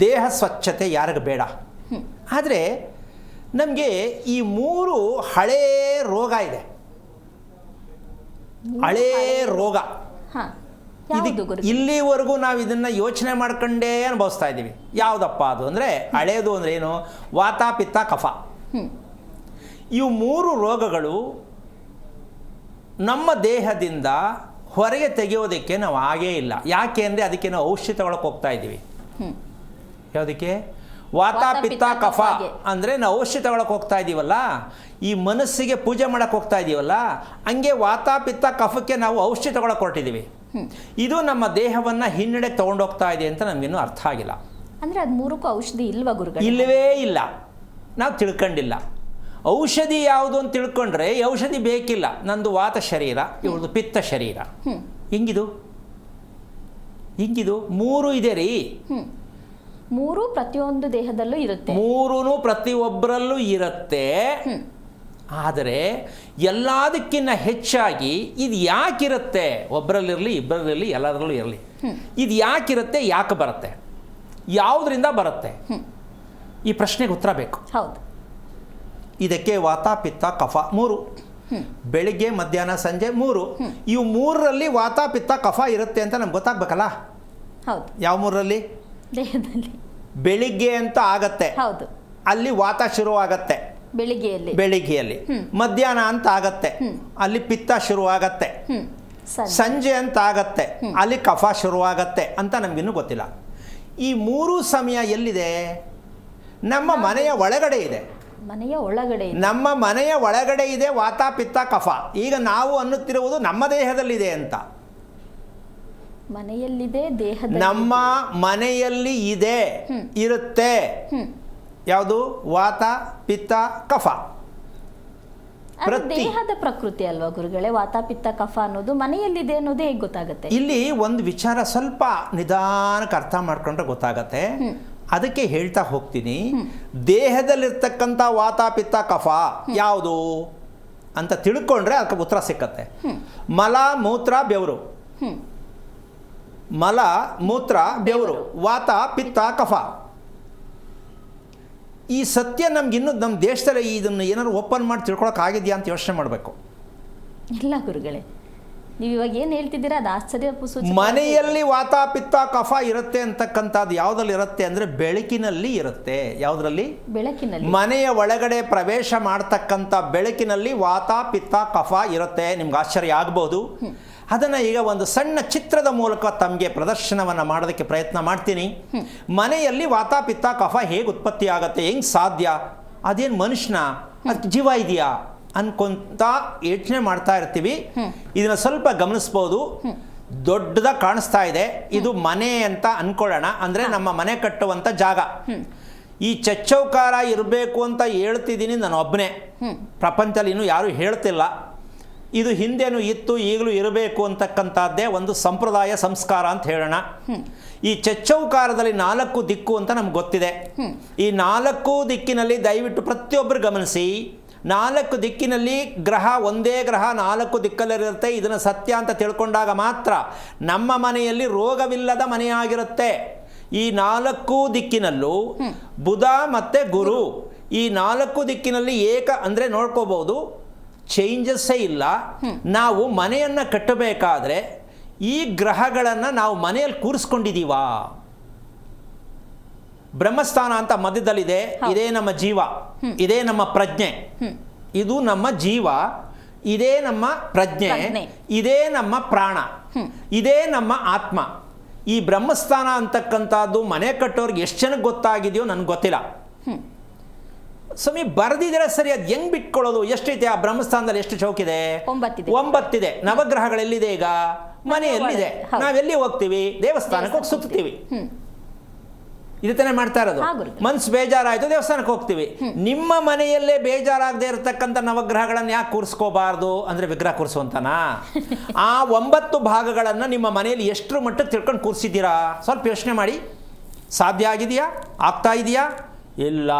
ದೇಹ ಸ್ವಚ್ಛತೆ ಯಾರಿಗೂ ಬೇಡ. ಆದರೆ ನಮಗೆ ಈ ಮೂರು ಹಳೇ ರೋಗ ಇದೆ. ಹಳೇ ರೋಗ. ಇಲ್ಲಿವರೆಗೂ ನಾವು ಇದನ್ನು ಯೋಚನೆ ಮಾಡ್ಕೊಂಡೇ ಅನುಭವಿಸ್ತಾ ಇದ್ದೀವಿ. ಯಾವುದಪ್ಪ ಅದು ಅಂದರೆ ಹಳೇದು ಅಂದ್ರೆ ಏನು? ವಾತ ಪಿತ್ತ ಕಫ. ಇವು ಮೂರು ರೋಗಗಳು ನಮ್ಮ ದೇಹದಿಂದ ಹೊರಗೆ ತೆಗೆಯೋದಕ್ಕೆ ನಾವು ಆಗೇ ಇಲ್ಲ. ಯಾಕೆ ಅಂದರೆ ಅದಕ್ಕೆ ನಾವು ಔಷಧಿ ತಗೊಳಕ್ಕೆ ಹೋಗ್ತಾ ಇದ್ದೀವಿ. ಯಾವುದಕ್ಕೆ? ವಾತ ಪಿತ್ತ ಕಫ. ಅಂದರೆ ನಾವು ಔಷಧಿ ತಗೊಳಕ್ಕೆ ಹೋಗ್ತಾ ಇದ್ದೀವಲ್ಲ ಈ ಮನಸ್ಸಿಗೆ ಪೂಜೆ ಮಾಡಕ್ಕೆ ಹೋಗ್ತಾ ಇದ್ದೀವಲ್ಲ ಹಂಗೆ ವಾತ ಪಿತ್ತ ಕಫಕ್ಕೆ ನಾವು ಔಷಧಿ ತಗೊಳಕ್ಕೆ ಹೊರಟಿದ್ದೀವಿ ಇದು ನಮ್ಮ ದೇಹವನ್ನು ಹಿನ್ನಡೆ ತಗೊಂಡೋಗ್ತಾ ಇದೆ ಅಂತ ನಮಗಿನ್ನೂ ಅರ್ಥ ಆಗಿಲ್ಲ. ಅಂದರೆ ಅದು ಮೂರಕ್ಕೂ ಔಷಧಿ ಇಲ್ವಾ ಗುರುಗಳೇ? ಇಲ್ಲವೇ ಇಲ್ಲ. ನಾವು ತಿಳ್ಕೊಂಡಿಲ್ಲ. ಔಷಧಿ ಯಾವುದು ಅಂತ ತಿಳ್ಕೊಂಡ್ರೆ ಈ ಔಷಧಿ ಬೇಕಿಲ್ಲ. ನಂದು ವಾತ ಶರೀರ ಇವಳದು ಪಿತ್ತ ಶರೀರ. ಹಿಂಗಿದು? ಹಿಂಗಿದು? ಮೂರು ಇದೆ ರೀ. ಮೂರು ಪ್ರತಿಯೊಂದು ದೇಹದಲ್ಲೂ ಇರುತ್ತೆ. ಮೂರೂ ಪ್ರತಿಯೊಬ್ಬರಲ್ಲೂ ಇರುತ್ತೆ. ಆದರೆ ಎಲ್ಲದಕ್ಕಿಂತ ಹೆಚ್ಚಾಗಿ ಇದು ಯಾಕಿರುತ್ತೆ? ಒಬ್ಬರಲ್ಲಿರಲಿ ಇಬ್ಬರಲ್ಲಿರಲಿ ಎಲ್ಲದರಲ್ಲೂ ಇರಲಿ. ಇದು ಯಾಕಿರುತ್ತೆ? ಯಾಕೆ ಬರುತ್ತೆ? ಯಾವುದರಿಂದ ಬರುತ್ತೆ? ಈ ಪ್ರಶ್ನೆಗೆ ಉತ್ತರ ಬೇಕು. ಹೌದು. ಇದಕ್ಕೆ ವಾತ ಪಿತ್ತ ಕಫ ಮೂರು. ಬೆಳಿಗ್ಗೆ ಮಧ್ಯಾಹ್ನ ಸಂಜೆ ಮೂರು. ಇವು ಮೂರರಲ್ಲಿ ವಾತ ಪಿತ್ತ ಕಫ ಇರುತ್ತೆ ಅಂತ ನಮ್ಗೆ ಗೊತ್ತಾಗ್ಬೇಕಲ್ಲ? ಹೌದು. ಯಾವ ಮೂರರಲ್ಲಿ? ದೇಹದಲ್ಲಿ. ಬೆಳಿಗ್ಗೆ ಅಂತ ಆಗತ್ತೆ. ಹೌದು. ಅಲ್ಲಿ ವಾತ ಶುರುವಾಗತ್ತೆ. ಬೆಳಿಗ್ಗೆಯಲ್ಲಿ. ಬೆಳಿಗ್ಗೆಯಲ್ಲಿ. ಮಧ್ಯಾಹ್ನ ಅಂತ ಆಗತ್ತೆ. ಅಲ್ಲಿ ಪಿತ್ತ ಶುರುವಾಗತ್ತೆ. ಸಂಜೆ ಅಂತ ಆಗತ್ತೆ. ಅಲ್ಲಿ ಕಫ ಶುರುವಾಗತ್ತೆ ಅಂತ ನಮಗಿನ್ನೂ ಗೊತ್ತಿಲ್ಲ. ಈ ಮೂರು ಸಮಯ ಎಲ್ಲಿದೆ? ನಮ್ಮ ಮನೆಯ ಒಳಗಡೆ ಇದೆ. ಮನೆಯ ಒಳಗಡೆ ಇದೆ. ನಮ್ಮ ಮನೆಯ ಒಳಗಡೆ ಇದೆ ವಾತ ಪಿತ್ತ ಕಫ. ಈಗ ನಾವು ಅನ್ನುತ್ತಿರುವುದು ನಮ್ಮ ದೇಹದಲ್ಲಿದೆ ಅಂತ. ಮನೆಯಲ್ಲಿದೆ ದೇಹದ ನಮ್ಮ ಮನೆಯಲ್ಲಿ ಇದೆ ಇರುತ್ತೆ. ಯಾವುದು? ವಾತ ಪಿತ್ತ ಕಫ. ದೇಹದ ಪ್ರಕೃತಿ ಅಲ್ವಾ ಗುರುಗಳೇ? ವಾತ ಪಿತ್ತ ಕಫ ಅನ್ನೋದು ಮನೆಯಲ್ಲಿದೆ ಅನ್ನೋದು ಹೇಗೆ ಗೊತ್ತಾಗುತ್ತೆ? ಇಲ್ಲಿ ಒಂದು ವಿಚಾರ ಸ್ವಲ್ಪ ನಿಧಾನಕ್ಕೆ ಅರ್ಥ ಮಾಡ್ಕೊಂಡ್ರೆ ಗೊತ್ತಾಗತ್ತೆ. ಅದಕ್ಕೆ ಹೇಳ್ತಾ ಹೋಗ್ತೀನಿ. ದೇಹದಲ್ಲಿರ್ತಕ್ಕಂಥ ವಾತ ಪಿತ್ತ ಕಫ ಯಾವುದು ಅಂತ ತಿಳ್ಕೊಂಡ್ರೆ ಅದಕ್ಕೆ ಉತ್ತರ ಸಿಕ್ಕತ್ತೆ. ಮಲ ಮೂತ್ರ ಬೆವರು. ಮಲ, ಮೂತ್ರ, ಬೆವರು, ವಾತ, ಪಿತ್ತ, ಕಫ. ಈ ಸತ್ಯ ನಮ್ಗಿನ್ನೂ ನಮ್ಮ ದೇಶದಲ್ಲಿ ಇದನ್ನು ಏನಾದ್ರು ಓಪನ್ ಮಾಡಿ ತಿಳ್ಕೊಳಕ್ಕಾಗಿದೆಯಾ ಅಂತ ಯೋಚನೆ ಮಾಡಬೇಕು. ಇಲ್ಲ ಗುರುಗಳೇ. ನೀವು ಇವಾಗ ಏನು ಹೇಳ್ತಿದ್ದೀರಾ? ಅದು ಆಶ್ಚರ್ಯ ಸೂಚಕ ಮನೆಯಲ್ಲಿ ವಾತ ಪಿತ್ತ ಕಫ ಇರುತ್ತೆ ಅಂತಕ್ಕಂಥದ್ದು ಯಾವುದ್ರಲ್ಲಿ ಇರುತ್ತೆ ಅಂದರೆ ಬೆಳಕಿನಲ್ಲಿ ಇರುತ್ತೆ. ಯಾವುದರಲ್ಲಿ? ಬೆಳಕಿನಲ್ಲಿ. ಮನೆಯ ಒಳಗಡೆ ಪ್ರವೇಶ ಮಾಡ್ತಕ್ಕಂಥ ಬೆಳಕಿನಲ್ಲಿ ವಾತ ಪಿತ್ತ ಕಫ ಇರುತ್ತೆ. ನಿಮ್ಗೆ ಆಶ್ಚರ್ಯ ಆಗ್ಬೋದು. ಅದನ್ನು ಈಗ ಒಂದು ಸಣ್ಣ ಚಿತ್ರದ ಮೂಲಕ ತಮಗೆ ಪ್ರದರ್ಶನವನ್ನು ಮಾಡೋದಕ್ಕೆ ಪ್ರಯತ್ನ ಮಾಡ್ತೀನಿ. ಮನೆಯಲ್ಲಿ ವಾತ ಪಿತ್ತ ಕಫ ಹೇಗೆ ಉತ್ಪತ್ತಿ ಆಗುತ್ತೆ ಹೆಂಗೆ ಸಾಧ್ಯ? ಅದೇನು ಮನುಷ್ಯನ? ಅದಕ್ಕೆ ಜೀವ ಇದೆಯಾ? ಅನ್ಕೊಂತ ಯೋಚನೆ ಮಾಡ್ತಾ ಇರ್ತೀವಿ. ಇದನ್ನ ಸ್ವಲ್ಪ ಗಮನಿಸ್ಬೋದು. ದೊಡ್ಡದಾಗಿ ಕಾಣಿಸ್ತಾ ಇದೆ. ಇದು ಮನೆ ಅಂತ ಅನ್ಕೊಳ್ಳೋಣ. ಅಂದರೆ ನಮ್ಮ ಮನೆ ಕಟ್ಟುವಂಥ ಜಾಗ. ಈ ಚಚ್ಚೌಕಾರ ಇರಬೇಕು ಅಂತ ಹೇಳ್ತಿದ್ದೀನಿ ನಾನು ಒಬ್ಬನೇ ಪ್ರಪಂಚದಲ್ಲಿ ಇನ್ನೂ ಯಾರೂ ಹೇಳ್ತಿಲ್ಲ. ಇದು ಹಿಂದೆನೂ ಇತ್ತು ಈಗಲೂ ಇರಬೇಕು ಅಂತಕ್ಕಂಥದ್ದೇ ಒಂದು ಸಂಪ್ರದಾಯ ಸಂಸ್ಕಾರ ಅಂತ ಹೇಳೋಣ. ಈ ಚಚ್ಚೌಕಾರದಲ್ಲಿ ನಾಲ್ಕು ದಿಕ್ಕು ಅಂತ ನಮ್ಗೆ ಗೊತ್ತಿದೆ. ಈ ನಾಲ್ಕು ದಿಕ್ಕಿನಲ್ಲಿ ದಯವಿಟ್ಟು ಪ್ರತಿಯೊಬ್ಬರು ಗಮನಿಸಿ. ನಾಲ್ಕು ದಿಕ್ಕಿನಲ್ಲಿ ಗ್ರಹ ಒಂದೇ ಗ್ರಹ ನಾಲ್ಕು ದಿಕ್ಕಲ್ಲಿರುತ್ತೆ. ಇದನ್ನು ಸತ್ಯ ಅಂತ ತಿಳ್ಕೊಂಡಾಗ ಮಾತ್ರ ನಮ್ಮ ಮನೆಯಲ್ಲಿ ರೋಗವಿಲ್ಲದ ಮನೆಯಾಗಿರುತ್ತೆ. ಈ ನಾಲ್ಕು ದಿಕ್ಕಿನಲ್ಲೂ ಬುಧ ಮತ್ತು ಗುರು. ಈ ನಾಲ್ಕು ದಿಕ್ಕಿನಲ್ಲಿ ಏಕ ಅಂದರೆ ನೋಡ್ಕೋಬಹುದು ಚೇಂಜಸ್ಸೇ ಇಲ್ಲ. ನಾವು ಮನೆಯನ್ನು ಕಟ್ಟಬೇಕಾದ್ರೆ ಈ ಗ್ರಹಗಳನ್ನು ನಾವು ಮನೆಯಲ್ಲಿ ಕೂರಿಸ್ಕೊಂಡಿದ್ದೀವಾ ಬ್ರಹ್ಮಸ್ಥಾನ ಅಂತ ಮಧ್ಯದಲ್ಲಿದೆ ಇದೇ ನಮ್ಮ ಜೀವ ಇದೇ ನಮ್ಮ ಪ್ರಜ್ಞೆ. ಇದು ನಮ್ಮ ಜೀವ ಇದೇ ನಮ್ಮ ಪ್ರಜ್ಞೆ. ಇದೇ ನಮ್ಮ ಪ್ರಾಣ ಇದೇ ನಮ್ಮ ಆತ್ಮ. ಈ ಬ್ರಹ್ಮಸ್ಥಾನ ಅಂತಕ್ಕಂಥದ್ದು ಮನೆ ಕಟ್ಟೋರ್ಗೆ ಎಷ್ಟು ಜನಕ್ಕೆ ಗೊತ್ತಾಗಿದೆಯೋ ನನಗೆ ಗೊತ್ತಿಲ್ಲ. ಸ್ವಾಮಿ ಬರೆದಿದ್ರೆ ಸರಿ ಅದು ಹೆಂಗ್ ಬಿಟ್ಕೊಳ್ಳೋದು? ಎಷ್ಟೈತೆ ಆ ಬ್ರಹ್ಮಸ್ಥಾನದಲ್ಲಿ ಎಷ್ಟು ಚೌಕಿದೆ? ಒಂಬತ್ತಿದೆ. ನವಗ್ರಹಗಳೆಲ್ಲಿದೆ ಈಗ? ಮನೆಯಲ್ಲಿದೆ. ನಾವೆಲ್ಲಿ ಹೋಗ್ತೀವಿ? ದೇವಸ್ಥಾನಕ್ಕೆ ಹೋಗಿ ಸುತ್ತೀವಿ. ಇದು ತಾನೇ ಮಾಡ್ತಾ ಇರೋದು. ಮನ್ಸು ಬೇಜಾರಾಯಿತು ದೇವಸ್ಥಾನಕ್ಕೆ ಹೋಗ್ತೀವಿ. ನಿಮ್ಮ ಮನೆಯಲ್ಲೇ ಬೇಜಾರಾಗದೆ ಇರತಕ್ಕಂಥ ನವಗ್ರಹಗಳನ್ನು ಯಾಕೆ ಕೂರಿಸ್ಕೋಬಾರ್ದು? ಅಂದರೆ ವಿಗ್ರಹ ಕೂರಿಸುವಂತನಾ ಆ ಒಂಬತ್ತು ಭಾಗಗಳನ್ನು ನಿಮ್ಮ ಮನೆಯಲ್ಲಿ ಎಷ್ಟರ ಮಟ್ಟಕ್ಕೆ ತಿಳ್ಕೊಂಡು ಕೂರಿಸಿದ್ದೀರಾ? ಸ್ವಲ್ಪ ಯೋಚನೆ ಮಾಡಿ. ಸಾಧ್ಯ ಆಗಿದೆಯಾ? ಆಗ್ತಾ ಇದೆಯಾ? ಇಲ್ಲ.